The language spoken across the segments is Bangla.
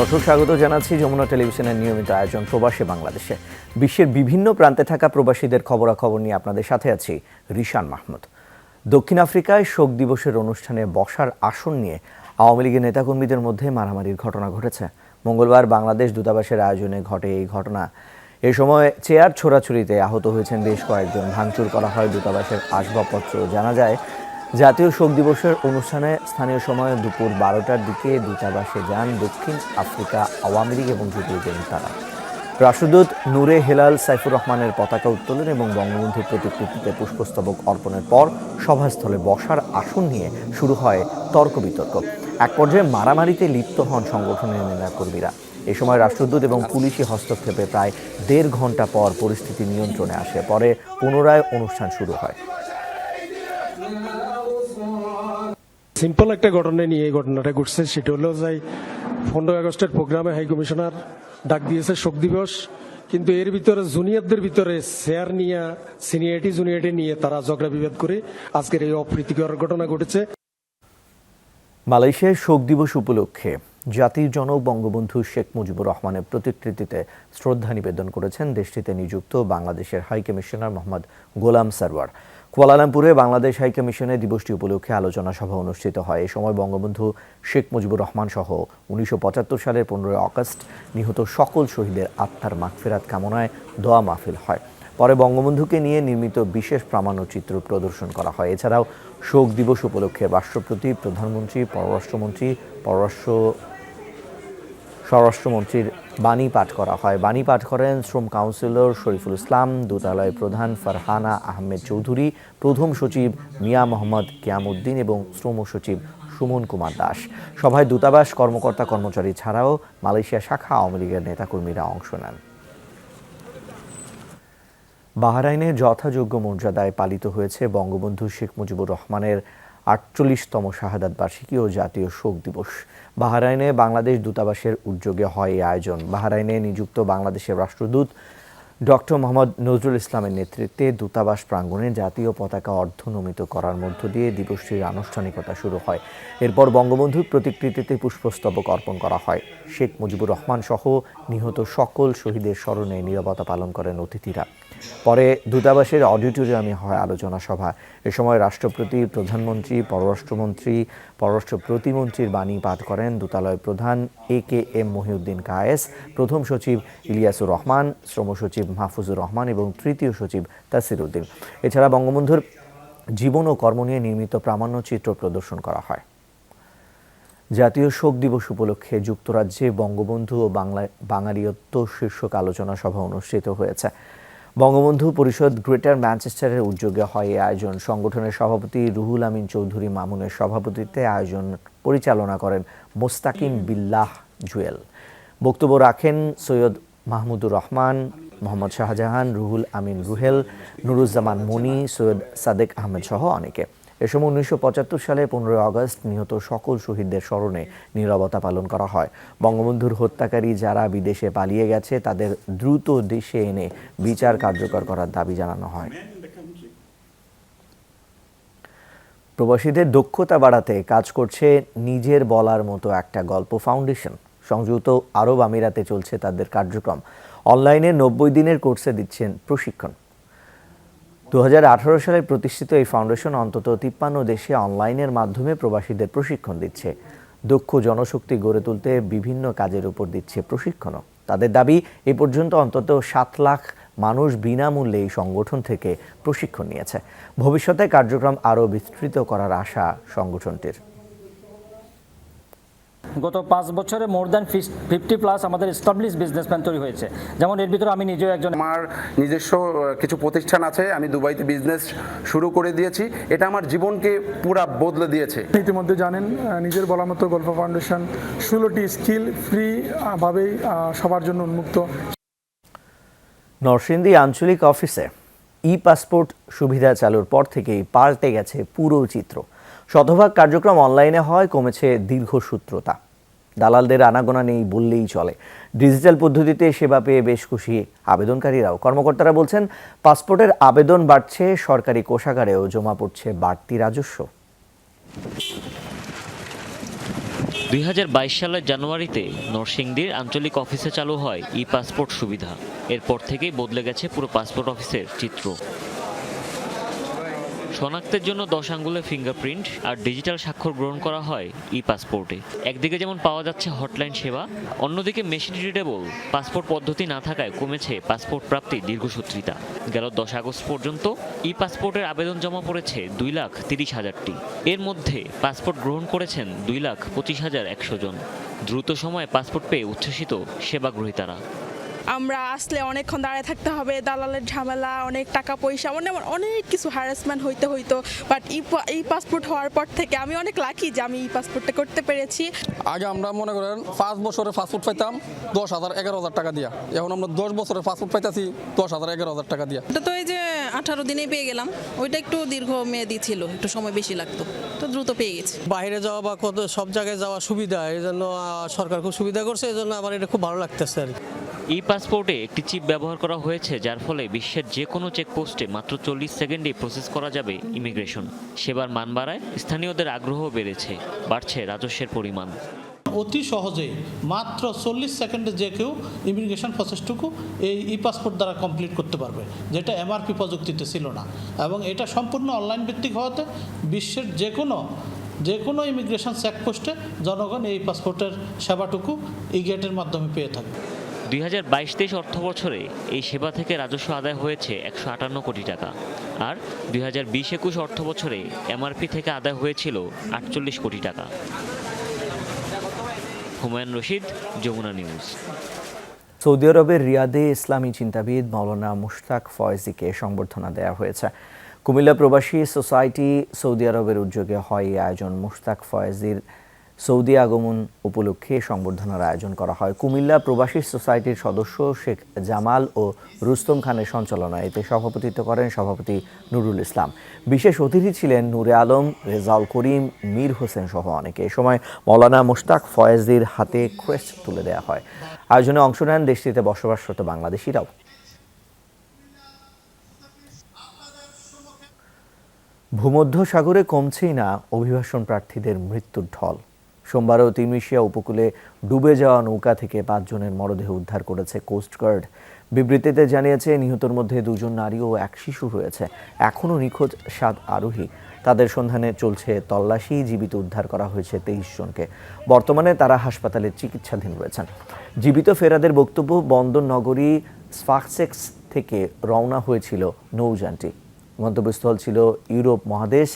দর্শক, স্বাগত জানাচ্ছি যমুনা টেলিভিশনের নিয়মিত আয়োজন প্রবাসী বাংলাদেশে। বিশ্বের বিভিন্ন প্রান্তে থাকা প্রবাসীদের খবরাখবর নিয়ে আপনাদের সাথে আছি রিশান মাহমুদ। দক্ষিণ আফ্রিকায় শোক দিবসের অনুষ্ঠানে বসার আসন নিয়ে আওয়ামী লীগের নেতাকর্মীদের মধ্যে মারামারির ঘটনা ঘটেছে। মঙ্গলবার বাংলাদেশ দূতাবাসের আয়োজনে ঘটে এই ঘটনা। এ সময় চেয়ার ছোড়াছুরিতে আহত হয়েছেন বেশ কয়েকজন। ভাঙচুর করা হয় দূতাবাসের আসবাবপত্র। জানা যায় জাতীয় শোক দিবসের অনুষ্ঠানে স্থানীয় সময় দুপুর বারোটার দিকে দূতাবাসে যান দক্ষিণ আফ্রিকা, আওয়ামী লীগ এবং যুবলীগের নেতারা। রাষ্ট্রদূত নূরে হেলাল সাইফুর রহমানের পতাকা উত্তোলন এবং বঙ্গবন্ধুর প্রতিকৃতিতে পুষ্পস্তবক অর্পণের পর সভাস্থলে বসার আসন নিয়ে শুরু হয় তর্ক বিতর্ক। এক পর্যায়ে মারামারিতে লিপ্ত হন সংগঠনের নেতাকর্মীরা। এ সময় রাষ্ট্রদূত এবং পুলিশি হস্তক্ষেপে প্রায় দেড় ঘণ্টা পর পরিস্থিতি নিয়ন্ত্রণে আসে, পরে পুনরায় অনুষ্ঠান শুরু হয়। সিম্পল একটা ঘটনা নিয়ে এই ঘটনাটা ঘটছে, সেটা হলো যাই পনেরোই আগস্টের প্রোগ্রামে হাই কমিশনার ডাক দিয়েছে শোক দিবস, কিন্তু এর ভিতরে জুনিয়রদের ভিতরে শেয়ার নিয়ে সিনিয়রিটি জুনিয়রিটি নিয়ে তারা ঝগড়া বিভেদ করে আজকের এই অপ্রীতিকর ঘটনা ঘটেছে। মালয়েশিয়ায় শোক দিবস উপলক্ষে জাতির জনক বঙ্গবন্ধু শেখ মুজিবুর রহমানের প্রতিকৃতিতে শ্রদ্ধা নিবেদন করেছেন দেশটিতে নিযুক্ত বাংলাদেশের হাই কমিশনার মোহাম্মদ গোলাম সারওয়ার। কুয়ালালামপুরে বাংলাদেশ হাই কমিশনে দিবসটি উপলক্ষে আলোচনা সভা অনুষ্ঠিত হয়। এ সময় বঙ্গবন্ধু শেখ মুজিবুর রহমান সহ উনিশশো পঁচাত্তর সালের পনেরোই আগস্ট নিহত সকল শহীদের আত্মার মাগফেরাত কামনায় দোয়া মাহফিল হয়। পরে বঙ্গবন্ধুকে নিয়ে নির্মিত বিশেষ প্রামাণ্যচিত্র প্রদর্শন করা হয়। এছাড়াও শোক দিবস উপলক্ষে রাষ্ট্রপতি, প্রধানমন্ত্রী, পররাষ্ট্রমন্ত্রী, পররাষ্ট্র স্বরাষ্ট্রমন্ত্রীর বাণী পাঠ করা হয়। বাণী পাঠ করেন শ্রম কাউন্সিলর শরীফুল ইসলাম, দূতালয় প্রধান ফারহানা আহমেদ চৌধুরী, প্রথম সচিব মিয়া মোহাম্মদ কিয়ামুদ্দিন এবং শ্রম সচিব সুমন কুমার দাস। সভায় দূতাবাস কর্মকর্তা কর্মচারী ছাড়াও মালয়েশিয়া শাখা আওয়ামী লীগের নেতাকর্মীরা অংশ নেন। বাহরাইনে যথাযোগ্য মর্যাদায় পালিত হয়েছে বঙ্গবন্ধু শেখ মুজিবুর রহমানের আটচল্লিশতম শাহাদাত বার্ষিকী ও জাতীয় শোক দিবস। বাহরাইনে বাংলাদেশ দূতাবাসের উদ্যোগে হয় এই আয়োজন। বাহরাইনে নিযুক্ত বাংলাদেশের রাষ্ট্রদূত ডক্টর মোহাম্মদ নজরুল ইসলামের নেতৃত্বে দূতাবাস প্রাঙ্গণে জাতীয় পতাকা অর্ধনমিত করার মধ্য দিয়ে দিবসটির আনুষ্ঠানিকতা শুরু হয়। এরপর বঙ্গবন্ধুর প্রতিকৃতিতে পুষ্পস্তবক অর্পণ করা হয়। শেখ মুজিবুর রহমান সহ নিহত সকল শহীদের স্মরণে নিরবতা পালন করেন অতিথিরা। পরে দূতাবাসের অডিটোরিয়ামে হয় আলোচনা সভা। এ সময় রাষ্ট্রপতি, প্রধানমন্ত্রী, পররাষ্ট্রমন্ত্রী, পররাষ্ট্র প্রতিমন্ত্রীর বাণী পাঠ করেন দূতালয় প্রধান A K M Mohiuddin Kayes, প্রথম সচিব ইলিয়াসুর রহমান, শ্রম সচিব মাহফুজুর রহমান এবং তৃতীয় সচিব তাসির উদ্দিন এছাড়া বঙ্গবন্ধুর জীবন ও কর্ম নিয়ে নির্মিত প্রামাণ্যচিত্র প্রদর্শন করা হয়। জাতীয় শোক দিবস উপলক্ষে যুক্তরাজ্যে বঙ্গবন্ধু ও বাংলা বাঙালিয়ত্ব শীর্ষক আলোচনা সভা অনুষ্ঠিত হয়েছে। বঙ্গবন্ধু পরিষদ গ্রেটার ম্যানচেস্টারের উদ্যোগে হয় এই আয়োজন। সংগঠনের সভাপতি রুহুল আমিন চৌধুরী মামুনের সভাপতিত্বে আয়োজন পরিচালনা করেন মোস্তাকিম বিল্লাহ জুয়েল। বক্তব্য রাখেন সৈয়দ মাহমুদুর রহমান মোহাম্মদ শাহজাহান, রুহুল আমিন রুহেল, নুরুজ্জামান মনি, সৈয়দ সাদেক আহমেদ সহ অনেকে। এ সময় উনিশশো পঁচাত্তর সালে পনেরোই আগস্ট নিহত সকল শহীদদের স্মরণে নীরবতা পালন করা হয়। বঙ্গবন্ধুর হত্যাকারী যারা বিদেশে পালিয়ে গেছে, তাদের দ্রুত দেশে এনে বিচার কার্যকর করার দাবি জানানো হয়। প্রবাসীদের দক্ষতা বাড়াতে কাজ করছে নিজের বলার মতো একটা গল্প ফাউন্ডেশন। সংযুক্ত আরব আমিরাতে চলছে তাদের কার্যক্রম। অনলাইনে নব্বই দিনের কোর্সে দিচ্ছেন প্রশিক্ষণ। দু হাজার আঠারো সালে প্রতিষ্ঠিত এই ফাউন্ডেশন অন্তত তিপ্পান্ন দেশে অনলাইনের মাধ্যমে প্রবাসীদের প্রশিক্ষণ দিচ্ছে। দক্ষ জনশক্তি গড়ে তুলতে বিভিন্ন কাজের উপর দিচ্ছে প্রশিক্ষণও। তাদের দাবি, এ পর্যন্ত অন্তত সাত লাখ মানুষ বিনামূল্যে এই সংগঠন থেকে প্রশিক্ষণ নিয়েছে। ভবিষ্যতে কার্যক্রম আরও বিস্তৃত করার আশা সংগঠনটির। গত পাঁচ বছরে মোর দ্যান ফিফটি প্লাস আমাদের এস্টাবলিশ বিজনেসম্যান তৈরি হয়েছে। যেমন এর ভিতরে আমি নিজেও একজন আমার নিজস্ব কিছু প্রতিষ্ঠান আছে আমি দুবাইতে বিজনেস শুরু করে দিয়েছি। এটা আমার জীবনকে পুরা বদলে দিয়েছে। ইতিমধ্যে জানেন নিজের বলা মতো গল্প ফাউন্ডেশন ষোলোটি স্কিল ফ্রি ভাবেই সবার জন্য উন্মুক্ত। নরসিংদী আঞ্চলিক অফিসে ই পাসপোর্ট সুবিধা চালুর পর থেকেই পাল্টে গেছে পুরো চিত্র। শতভাগ কার্যক্রম অনলাইনে হয়, কমেছে দীর্ঘসূত্রতা দালালদের আনাগোনা নেই বললেই চলে। ডিজিটাল পদ্ধতিতে সেবা পেয়ে বেশ খুশি আবেদনকারীরাও। কর্মকর্তারা বলছেন, পাসপোর্টের আবেদন বাড়ছে, সরকারি কোষাগারেও জমা পড়ছে বাড়তি রাজস্ব। দুই হাজার বাইশ সালের জানুয়ারিতে নরসিংদীর আঞ্চলিক অফিসে চালু হয় ই পাসপোর্ট সুবিধা। এরপর থেকেই বদলে গেছে পুরো পাসপোর্ট অফিসের চিত্র। শনাক্তের জন্য দশ আঙ্গুলের ফিঙ্গারপ্রিন্ট আর ডিজিটাল স্বাক্ষর গ্রহণ করা হয় ই পাসপোর্টে একদিকে যেমন পাওয়া যাচ্ছে হটলাইন সেবা, অন্যদিকে মেশিন রিডেবল পাসপোর্ট পদ্ধতি না থাকায় কমেছে পাসপোর্ট প্রাপ্তির দীর্ঘসূত্রিতা। গেল দশ আগস্ট পর্যন্ত ই পাসপোর্টের আবেদন জমা পড়েছে দুই লাখ তিরিশ হাজারটি। এর মধ্যে পাসপোর্ট গ্রহণ করেছেন দুই লাখ পঁচিশ হাজার একশো জন। দ্রুত সময়ে পাসপোর্ট পেয়ে উচ্ছ্বসিত সেবা গ্রহীতারা আমরা আসলে অনেকক্ষণ দাঁড়িয়ে থাকতে হবে দালালের ঝামেলা অনেক টাকা পয়সা মানে আমার অনেক কিছু হ্যারাসমেন্ট হইতে হইতো। বাট ই পাসপোর্ট হওয়ার পর থেকে আমি অনেক লাকি যে আমি ই পাসপোর্টটা করতে পেরেছি। আগে আমরা মনে করেন পাঁচ বছরে পাসপোর্ট পাইতাম দশ হাজার এগারো হাজার টাকা দিয়া। এখন আমরা দশ বছরে পাসপোর্ট পাইতাছি দশ হাজার এগারো হাজার টাকা দিয়া। এটা তো এই যে আঠারো দিনে পেয়ে গেলাম ওইটা একটু দীর্ঘ মেয়াদি ছিল একটু সময় বেশি লাগতো তো দ্রুত পেয়ে গেছি। বাইরে যাওয়া বা কত সব জায়গায় যাওয়া সুবিধা এই জন্য সরকার খুব সুবিধা করছে এই জন্য আমার এটা খুব ভালো লাগতেছে আর কি। ই পাসপোর্টে একটি চিপ ব্যবহার করা হয়েছে, যার ফলে বিশ্বের যে কোনো চেকপোস্টে মাত্র চল্লিশ সেকেন্ডে প্রসেস করা যাবে ইমিগ্রেশন। সেবার মান বাড়ায় স্থানীয়দের আগ্রহ বেড়েছে, বাড়ছে রাজস্বের পরিমাণ। অতি সহজে মাত্র চল্লিশ সেকেন্ডে যে কেউ ইমিগ্রেশন প্রসেসটুকু এই ই পাসপোর্ট দ্বারা কমপ্লিট করতে পারবে, যেটা এমআরপি প্রযুক্তিতে ছিল না। এবং এটা সম্পূর্ণ অনলাইন ভিত্তিক হওয়াতে বিশ্বের যে কোনো যে কোনো ইমিগ্রেশন চেকপোস্টে জনগণ এই পাসপোর্টের সেবাটুকু ই গেটের মাধ্যমে পেয়ে থাকবে দুই হাজার বাইশ তেইশ অর্থ বছরে এই সেবা থেকে রাজস্ব আদায় হয়েছে একশো আটান্ন কোটি টাকা। আর দুই হাজার বিশ একুশ অর্থ বছরে এমআরপি থেকে আদায় হয়েছিল আটচল্লিশ কোটি টাকা। হুমায়ুন রশিদ, যমুনা নিউজ। সৌদি আরবের রিয়াদে ইসলামী চিন্তাবিদ মাওলানা মুশতাক ফয়েজিকে সংবর্ধনা দেওয়া হয়েছে। কুমিল্লা প্রবাসী সোসাইটি সৌদি আরবের উদ্যোগে হয় এই আয়োজন। মুশতাক ফয়েজির সৌদি আগমন উপলক্ষে সংবর্ধনার আয়োজন করা হয়। কুমিল্লা প্রবাসী সোসাইটির সদস্য শেখ জামাল ও রুস্তম খানের সঞ্চালনায় এতে সভাপতিত্ব করেন সভাপতি নুরুল ইসলাম। বিশেষ অতিথি ছিলেন নূরে আলম, রেজাউল করিম, মীর হোসেন সহ অনেকে। এ সময় মৌলানা মুশতাক ফয়েজির হাতে ক্রেস্ট তুলে দেওয়া হয়। আয়োজনে অংশ নেন দেশটিতে বসবাসরত বাংলাদেশিরাও। ভূমধ্য সাগরে কমছেই না অভিবাসন প্রার্থীদের মৃত্যুর ঢল। সোমবারও তিউনিশিয়া উপকূলে ডুবে যাওয়া নৌকা থেকে পাঁচজনের মরদেহ উদ্ধার করেছে কোস্টগার্ড বিবৃতিতে জানিয়েছে, নিহতর মধ্যে দুজন নারী ও এক শিশু রয়েছে। এখনও নিখোঁজ সাত আরোহী। তাদের সন্ধানে চলছে তল্লাশি, জীবিত উদ্ধার করা হয়েছে তেইশ জনকে। বর্তমানে তারা হাসপাতালে চিকিৎসাধীন রয়েছেন। জীবিত ফেরাদের বক্তব্য, বন্দর নগরী স্ফাক্সেক্স থেকে রওনা হয়েছিল নৌযানটি। গন্তব্যস্থল ছিল ইউরোপ মহাদেশ।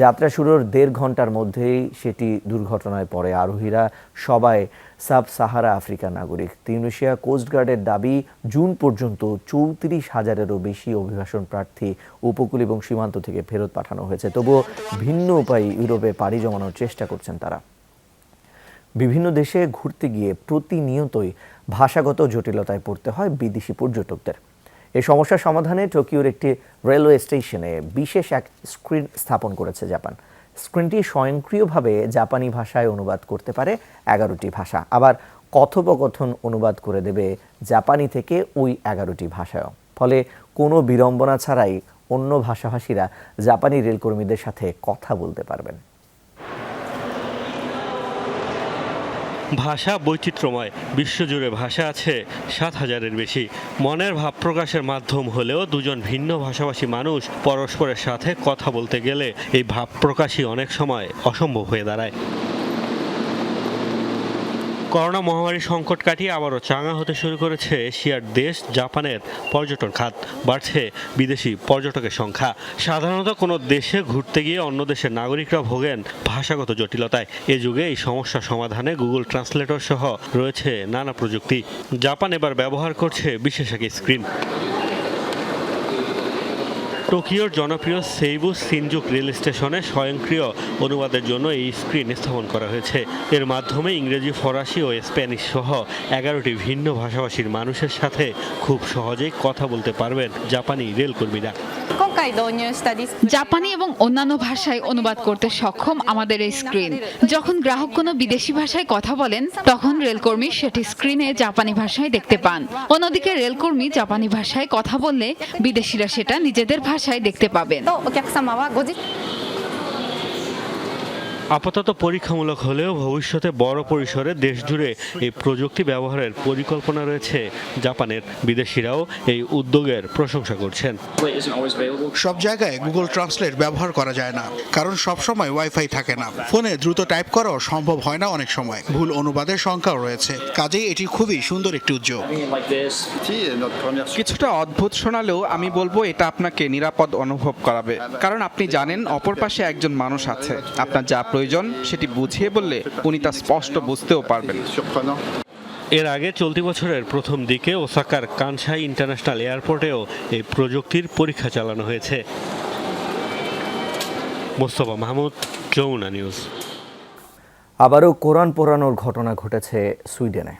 যাত্রা শুরুর দেড় ঘণ্টার মধ্যেই সেটি দুর্ঘটনায় পড়ে। আরোহীরা সবাই সাব সাহারা আফ্রিকার নাগরিক। তিউনিশিয়া কোস্টগার্ডের দাবি, জুন পর্যন্ত চৌত্রিশ হাজারেরও বেশি অভিবাসন প্রার্থী উপকূল এবং সীমান্ত থেকে ফেরত পাঠানো হয়েছে। তবুও ভিন্ন উপায়ে ইউরোপে পাড়ি জমানোর চেষ্টা করছেন তারা। বিভিন্ন দেশে ঘুরতে গিয়ে প্রতিনিয়তই ভাষাগত জটিলতায় পড়তে হয় বিদেশি পর্যটকদের। এই সমস্যার সমাধানে টোকিওর একটি রেলওয়ে স্টেশনে বিশেষ এক স্ক্রিন স্থাপন করেছে জাপান। স্ক্রিনটি স্বয়ংক্রিয়ভাবে জাপানি ভাষায় অনুবাদ করতে পারে এগারোটি ভাষা। আবার কথোপকথন অনুবাদ করে দেবে জাপানি থেকে ওই এগারোটি ভাষায়ও। ফলে কোনো বিড়ম্বনা ছাড়াই অন্য ভাষাভাষীরা জাপানি রেলকর্মীদের সাথে কথা বলতে পারবেন। ভাষা বৈচিত্র্যময়। বিশ্বজুড়ে ভাষা আছে সাত হাজারের বেশি। মনের ভাব প্রকাশের মাধ্যম হলেও দুজন ভিন্ন ভাষাভাষী মানুষ পরস্পরের সাথে কথা বলতে গেলে এই ভাব প্রকাশই অনেক সময় অসম্ভব হয়ে দাঁড়ায়। করোনা মহামারী সংকট কাটিয়ে আবারও চাঙা হতে শুরু করেছে এশিয়ার দেশ, জাপানের পর্যটন খাত। বাড়ছে বিদেশি পর্যটকের সংখ্যা। সাধারণত কোনো দেশে ঘুরতে গিয়ে অন্য দেশের নাগরিকরা ভোগেন ভাষাগত জটিলতায়। এ যুগে এই সমস্যা সমাধানে গুগল ট্রান্সলেটর সহ রয়েছে নানা প্রযুক্তি। জাপান এবার ব্যবহার করছে বিশেষ এক স্ক্রিন। টোকিওর জনপ্রিয় সেইবু সিনজুক রেল স্টেশনে স্বয়ংক্রিয় অনুবাদের জন্য এই স্ক্রিন স্থাপন করা হয়েছে। এর মাধ্যমে ইংরেজি, ফরাসি ও স্প্যানিশ সহ এগারোটি ভিন্ন ভাষাভাষীর মানুষের সাথে খুব সহজেই কথা বলতে পারবেন জাপানি রেলকর্মীরা। জাপানি এবং অন্যান্য ভাষায় অনুবাদ করতে সক্ষম আমাদের এই স্ক্রিন। যখন গ্রাহক কোনো বিদেশি ভাষায় কথা বলেন তখন রেলকর্মী সেটি স্ক্রিনে জাপানি ভাষায় দেখতে পান। অন্যদিকে রেলকর্মী জাপানি ভাষায় কথা বললে বিদেশিরা সেটা নিজেদের ভাষায় দেখতে পাবেন। আপাতত পরীক্ষামূলক হলেও ভবিষ্যতে বড় পরিসরে দেশ জুড়ে এই প্রযুক্তি ব্যবহারের পরিকল্পনা রয়েছে। জাপানের বিদেশিরাও এই উদ্যোগের প্রশংসা করছেন। সব জায়গায় গুগল ট্রান্সলেট ব্যবহার করা যায় না কারণ সব সময় ওয়াইফাই থাকে না। ফোনে দ্রুত টাইপ করাও সম্ভব হয় না অনেক সময়। ভুল অনুবাদের সংখ্যাও রয়েছে কাজেই এটি খুবই সুন্দর একটি উদ্যোগ। কিছুটা অদ্ভুত শোনালেও আমি বলব এটা আপনাকে নিরাপদ অনুভব করাবে। কারণ আপনি জানেন অপর পাশে একজন মানুষ আছে। আপনার যা প্রয়োজন সেটি বুঝিয়ে বললে উনি তা স্পষ্ট বুঝতেও পারবেন। এর আগে চলতি বছরের প্রথম দিকে ওসাকার কানসাই ইন্টারন্যাশনাল এয়ারপোর্টেও এই প্রযুক্তির পরীক্ষা চালানো হয়েছে। মোস্তফা মাহমুদ যমুনা নিউজ। আবারও কোরআন পোড়ানোর ঘটনা ঘটেছে সুইডেনে।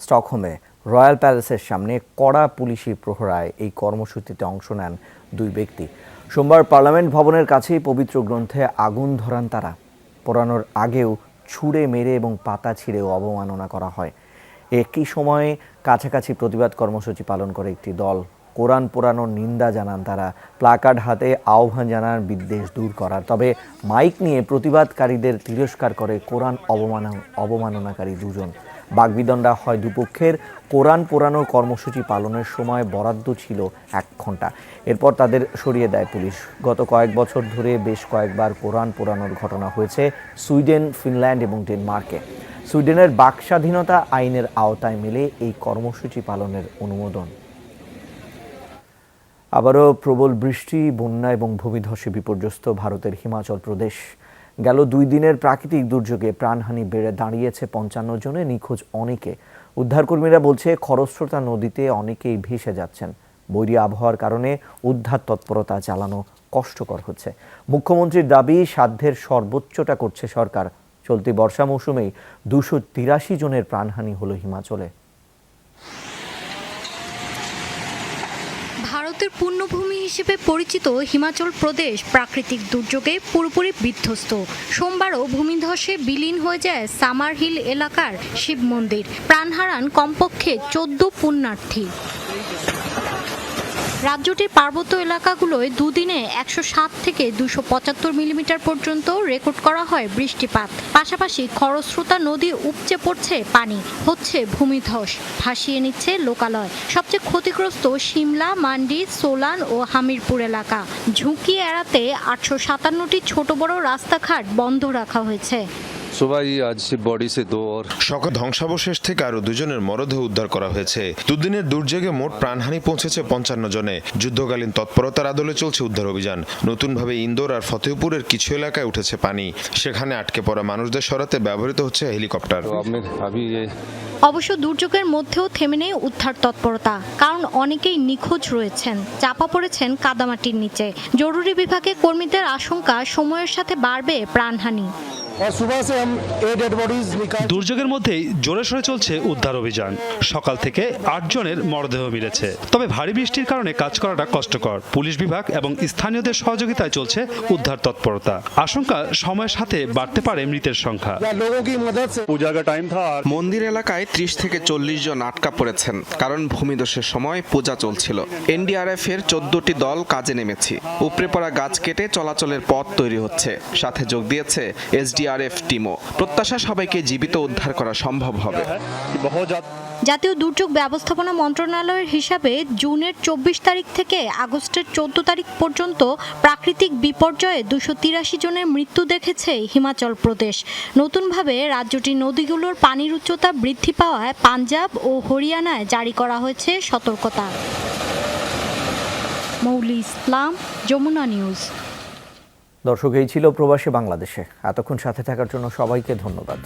স্টকহোমে রয়্যাল প্যালেসের সামনে কড়া পুলিশি প্রহরায় এই কর্মসূচিতে অংশ নেন দুই ব্যক্তি। সোমবার পার্লামেন্ট ভবনের কাছেই পবিত্র গ্রন্থে আগুন ধরান তারা। পোড়ানোর আগেও ছুঁড়ে মেরে এবং পাতা ছিঁড়েও অবমাননা করা হয়। একই সময়ে কাছাকাছি প্রতিবাদ কর্মসূচি পালন করে একটি দল। কোরআন পোড়ানোর নিন্দা জানান তারা। প্লাকার্ড হাতে আহ্বান জানান বিদ্বেষ দূর করার। তবে মাইক নিয়ে প্রতিবাদকারীদের তিরস্কার করে কোরআন অবমান অবমাননাকারী দুজন। বাগবিদণ্ডা হয় দুপক্ষের। কোরআন পোড়ানোর কর্মসূচি পালনের সময় বরাদ্দ ছিল এক ঘণ্টা এরপর তাদের সরিয়ে দেয় পুলিশ। গত কয়েক বছর ধরে বেশ কয়েকবার কোরআন পোড়ানোর ঘটনা হয়েছে সুইডেন, ফিনল্যান্ড এবং ডেনমার্কে। সুইডেনের বাক স্বাধীনতা আইনের আওতায় মেলে এই কর্মসূচি পালনের অনুমোদন। আবারও প্রবল বৃষ্টি, বন্যা এবং ভূমিধসে বিপর্যস্ত ভারতের হিমাচল প্রদেশ। গেল দুই দিনের প্রাকৃতিক দুর্যোগে প্রাণহানি বেড়ে দাঁড়িয়েছে পঞ্চান্ন জনে নিখোঁজ অনেকে। উদ্ধারকর্মীরা বলছে, খরস্রোতা নদীতে অনেকেই ভেসে যাচ্ছেন। বৈরী আবহাওয়ার কারণে উদ্ধার তৎপরতা চালানো কষ্টকর হচ্ছে। মুখ্যমন্ত্রীর দাবি, সাধ্যের সর্বোচ্চটা করছে সরকার। চলতি বর্ষা মৌসুমেই দুশো তিরাশি জনের প্রাণহানি হলো হিমাচলে। ভারতের পূর্ণভূমি হিসেবে পরিচিত হিমাচল প্রদেশ প্রাকৃতিক দুর্যোগে পুরোপুরি বিধ্বস্ত। সোমবারও ভূমিধসে বিলীন হয়ে যায় সামার হিল এলাকার শিব মন্দির। প্রাণ হারান কমপক্ষে চোদ্দ পুণ্যার্থী। রাজ্যটির পার্বত্য এলাকাগুলোয় দুদিনে একশো সাত থেকে দুশো পঁচাত্তর মিলিমিটার পর্যন্ত রেকর্ড করা হয় বৃষ্টিপাত। পাশাপাশি খরস্রোতা নদী উপচে পড়ছে পানি, হচ্ছে ভূমিধস, ভাসিয়ে নিচ্ছে লোকালয়। সবচেয়ে ক্ষতিগ্রস্ত সিমলা, মান্ডি, সোলান ও হামিরপুর এলাকা। ঝুঁকি এড়াতে আটশো সাতান্নটি ছোট বড় রাস্তাঘাট বন্ধ রাখা হয়েছে। সকাল ধ্বংসাবশেষ থেকে আরও দুজনের মরদেহ উদ্ধার করা হয়েছে। দুদিনের দুর্যোগে মোট প্রাণহানি পৌঁছেছে পঞ্চান্ন জনে। যুদ্ধকালীন তৎপরতার আদলে চলছে উদ্ধার অভিযান। নতুনভাবে ইন্দোর আর ফতেহপুরের কিছু এলাকায় উঠেছে পানি। সেখানে আটকে পড়া মানুষদের সরাতে ব্যবহৃত হচ্ছে হেলিকপ্টার। অবশ্য দুর্যোগের মধ্যেও থেমে নেই উদ্ধার তৎপরতা। কারণ অনেকেই নিখোঁজ রয়েছেন। চাপা পড়েছেন কাদামাটির নিচে। জরুরি বিভাগে কর্মীদের আশঙ্কা সময়ের সাথে বাড়বে প্রাণহানি। দুর্যোগের মধ্যেই জোরে সোরে চলছে উদ্ধার অভিযান। সকাল থেকে আট জনের মরদেহ মিলেছে। তবে ভারী বৃষ্টির কারণে কাজ করাটা কষ্টকর। পুলিশ বিভাগ এবং স্থানীয়দের সহযোগিতায় চলছে উদ্ধার তৎপরতা। আশঙ্কা সময়ের সাথে বাড়তে পারে মৃতের সংখ্যা। মন্দির এলাকায় ত্রিশ থেকে চল্লিশ জন আটকা পড়েছেন। কারণ ভূমিদোষের সময় পূজা চলছিল। এনডিআরএফ এর চোদ্দটি দল কাজে নেমেছি। উপড়ে পড়া গাছ কেটে চলাচলের পথ তৈরি হচ্ছে। সাথে যোগ দিয়েছে এসডিআরএফ টিমও। প্রত্যাশা সবাইকে জীবিত উদ্ধার করা সম্ভব হবে। জাতীয় দুর্যোগ ব্যবস্থাপনা মন্ত্রণালয়ের হিসাবে জুনের চব্বিশ তারিখ থেকে আগস্টের চোদ্দ তারিখ পর্যন্ত প্রাকৃতিক বিপর্যয়ে দুশো তিরাশি জনের মৃত্যু দেখেছে হিমাচল প্রদেশ। নতুনভাবে রাজ্যটির নদীগুলোর পানির উচ্চতা বৃদ্ধি পাওয়ায় পাঞ্জাব ও হরিয়ানায় জারি করা হয়েছে সতর্কতা। মৌলি ইসলাম, যমুনা নিউজ। দর্শক এই ছিল প্রবাসী বাংলাদেশে। এতক্ষণ সাথে থাকার জন্য সবাইকে ধন্যবাদ।